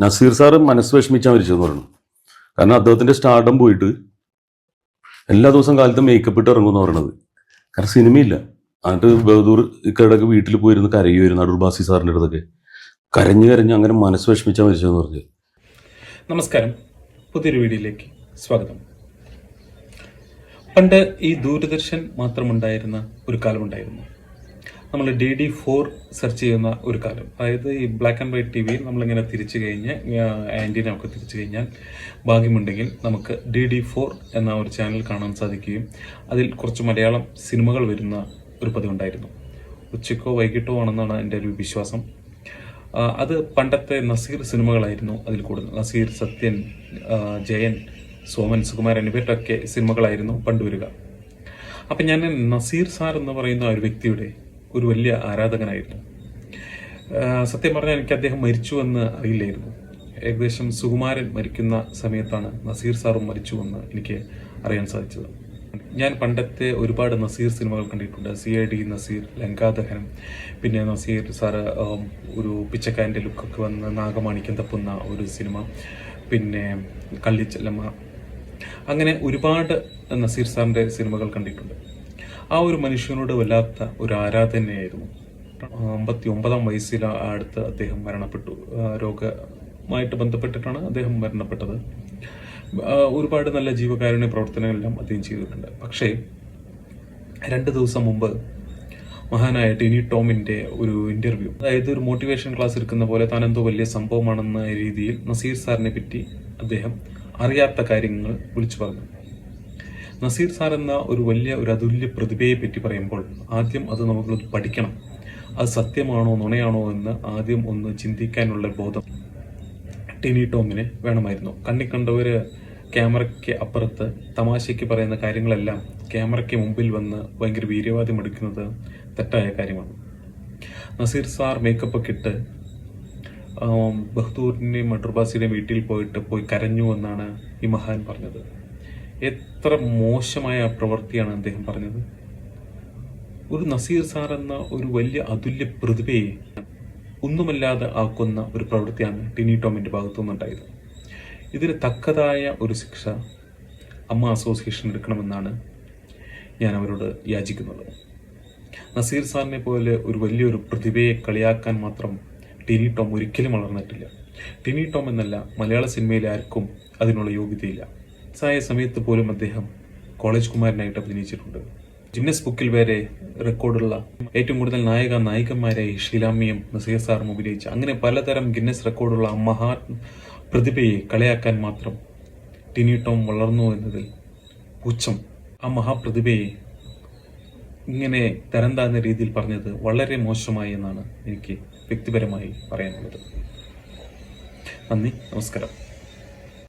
Naseer sir മനസ്സ് വിഷമിച്ചാൽ മരിച്ചെന്ന് പറഞ്ഞു കാരണം അദ്ദേഹത്തിന്റെ സ്റ്റാർഡം പോയിട്ട് എല്ലാ ദിവസം കാലത്തും മേക്കപ്പ് ഇട്ട് ഇറങ്ങുമെന്ന് പറയണത്. കാരണം സിനിമയില്ല എന്നിട്ട് ബഹദൂർ ഇക്കടക്ക് വീട്ടിൽ പോയിരുന്ന് കരയുമായിരുന്നു അടൂർ ബാസി സാറിന്റെ അടുത്തൊക്കെ. കരഞ്ഞു കരഞ്ഞ് അങ്ങനെ മനസ്സ് വിഷമിച്ചാൽ മരിച്ചെന്ന് പറഞ്ഞു. നമസ്കാരം. പുതിയൊരു വീഡിയോയിലേക്ക് സ്വാഗതം. പണ്ട് ഈ ദൂരദർശൻ മാത്രമുണ്ടായിരുന്ന ഒരു കാലമുണ്ടായിരുന്നു. നമ്മൾ ഡി ഡി ഫോർ സെർച്ച് ചെയ്യുന്ന ഒരു കാലം. അതായത് ഈ ബ്ലാക്ക് ആൻഡ് വൈറ്റ് ടി വിയിൽ നമ്മളിങ്ങനെ തിരിച്ചു കഴിഞ്ഞ് ആന്റീന ഒക്കെ തിരിച്ചു കഴിഞ്ഞാൽ ഭാഗ്യമുണ്ടെങ്കിൽ നമുക്ക് ഡി ഡി ഫോർ എന്ന ഒരു ചാനൽ കാണാൻ സാധിക്കുകയും അതിൽ കുറച്ച് മലയാളം സിനിമകൾ വരുന്ന ഒരു പതിവുണ്ടായിരുന്നു. ഉച്ചക്കോ വൈകിട്ടോ ആണെന്നാണ് എന്റെ ഒരു വിശ്വാസം. അത് പണ്ടത്തെ നസീർ സിനിമകളായിരുന്നു അതിൽ കൂടുതൽ. നസീർ സത്യൻ ജയൻ സോമൻ സുകുമാരൻ ഇവരുടെയൊക്കെ സിനിമകളായിരുന്നു പണ്ട് വരിക. അപ്പം ഞാൻ നസീർ സാർ എന്ന് പറയുന്ന ഒരു വ്യക്തിയുടെ ഒരു വലിയ ആരാധകനായിരുന്നു. സത്യം പറഞ്ഞാൽ എനിക്ക് അദ്ദേഹം മരിച്ചു എന്ന് അറിയില്ലായിരുന്നു. ഏകദേശം സുകുമാരൻ മരിക്കുന്ന സമയത്താണ് നസീർ സാറും മരിച്ചു എന്ന് എനിക്ക് അറിയാൻ സാധിച്ചത്. ഞാൻ പണ്ടത്തെ ഒരുപാട് നസീർ സിനിമകൾ കണ്ടിട്ടുണ്ട്. C I D Nazir Lankadahanam പിന്നെ നസീർ സാറ് ഒരു പിച്ചക്കാരന്റെ ലുക്കൊക്കെ വന്ന് നാഗമാണിക്യം തപ്പുന്ന ഒരു സിനിമ പിന്നെ കള്ളിച്ചെല്ലമ്മ. അങ്ങനെ ഒരുപാട് നസീർ സാറിന്റെ സിനിമകൾ കണ്ടിട്ടുണ്ട്. ആ ഒരു മനുഷ്യനോട് വല്ലാത്ത ഒരു ആരാധനയായിരുന്നു. അമ്പത്തി ഒമ്പതാം വയസ്സിൽ അടുത്ത് അദ്ദേഹം മരണപ്പെട്ടു. രോഗമായിട്ട് ബന്ധപ്പെട്ടിട്ടാണ് അദ്ദേഹം മരണപ്പെട്ടത്. ഒരുപാട് നല്ല ജീവകാരുണ്യ പ്രവർത്തനങ്ങളെല്ലാം അദ്ദേഹം ചെയ്തിട്ടുണ്ട്. പക്ഷേ രണ്ട് ദിവസം മുമ്പ് മഹാനായ ടിനി ടോമിന്റെ ഒരു ഇന്റർവ്യൂ അതായത് ഒരു മോട്ടിവേഷൻ ക്ലാസ് എടുക്കുന്ന പോലെ താൻ എന്തോ വലിയ സംഭവമാണെന്ന രീതിയിൽ നസീർ സാറിനെ പറ്റി അദ്ദേഹം അറിയാത്ത കാര്യങ്ങൾ വിളിച്ചു പറഞ്ഞു. നസീർ സാർ എന്ന ഒരു വലിയ ഒരു അതുല്യ പ്രതിഭയെ പറ്റി പറയുമ്പോൾ ആദ്യം അത് നമുക്കൊന്ന് പഠിക്കണം. അത് സത്യമാണോ നുണയാണോ എന്ന് ആദ്യം ഒന്ന് ചിന്തിക്കാനുള്ള ബോധം ടിനി ടോമിന് വേണമായിരുന്നു. കണ്ണി കണ്ടവർ ക്യാമറയ്ക്ക് അപ്പുറത്ത് തമാശയ്ക്ക് പറയുന്ന കാര്യങ്ങളെല്ലാം ക്യാമറയ്ക്ക് മുമ്പിൽ വന്ന് ഭയങ്കര വീര്യവാദ്യം എടുക്കുന്നത് തെറ്റായ കാര്യമാണ്. നസീർ സാർ മേക്കപ്പ് ഒക്കെ ഇട്ട് ബഹദൂറിന്റെയും അഡ്രുബാസിയുടെയും വീട്ടിൽ പോയിട്ട് പോയി കരഞ്ഞു എന്നാണ് ഈ മഹാൻ പറഞ്ഞത്. എത്ര മോശമായ പ്രവൃത്തിയാണ് അദ്ദേഹം പറഞ്ഞത്? ഒരു നസീർ സാർ എന്ന ഒരു വലിയ അതുല്യ പ്രതിഭയെ ഒന്നുമല്ലാതെ ആക്കുന്ന ഒരു പ്രവൃത്തിയാണ് ടിനി ടോമിന്റെ ഭാഗത്തു നിന്നുണ്ടായത്. ഇതിന് തക്കതായ ഒരു ശിക്ഷ അമ്മ അസോസിയേഷൻ എടുക്കണമെന്നാണ് ഞാൻ അവരോട് യാചിക്കുന്നത്. നസീർ സാറിനെ പോലെ ഒരു വലിയൊരു പ്രതിഭയെ കളിയാക്കാൻ മാത്രം ടിനി ടോം ഒരിക്കലും വളർന്നിട്ടില്ല. ടിനി ടോം എന്നല്ല മലയാള സിനിമയിൽ ആർക്കും അതിനുള്ള യോഗ്യതയില്ല. സായ സമയത്ത് പോലും അദ്ദേഹം കോളേജ് കുമാരനായിട്ട് അഭിനയിച്ചിട്ടുണ്ട്. ജിന്നസ് ബുക്കിൽ വരെ റെക്കോർഡുള്ള ഏറ്റവും കൂടുതൽ നായക നായികന്മാരായി ഷീലാമ്മിയും നസീർ സാറും അഭിനയിച്ച അങ്ങനെ പലതരം ഗിന്നസ് റെക്കോർഡുള്ള മഹാ പ്രതിഭയെ കളിയാക്കാൻ മാത്രം ടിനി ടോം വളർന്നു എന്നതിൽ പുച്ഛം. ആ മഹാപ്രതിഭയെ ഇങ്ങനെ തരം താഴ്ന്ന രീതിയിൽ പറഞ്ഞത് വളരെ മോശമായി എന്നാണ് എനിക്ക് വ്യക്തിപരമായി പറയാനുള്ളത്. നന്ദി നമസ്കാരം.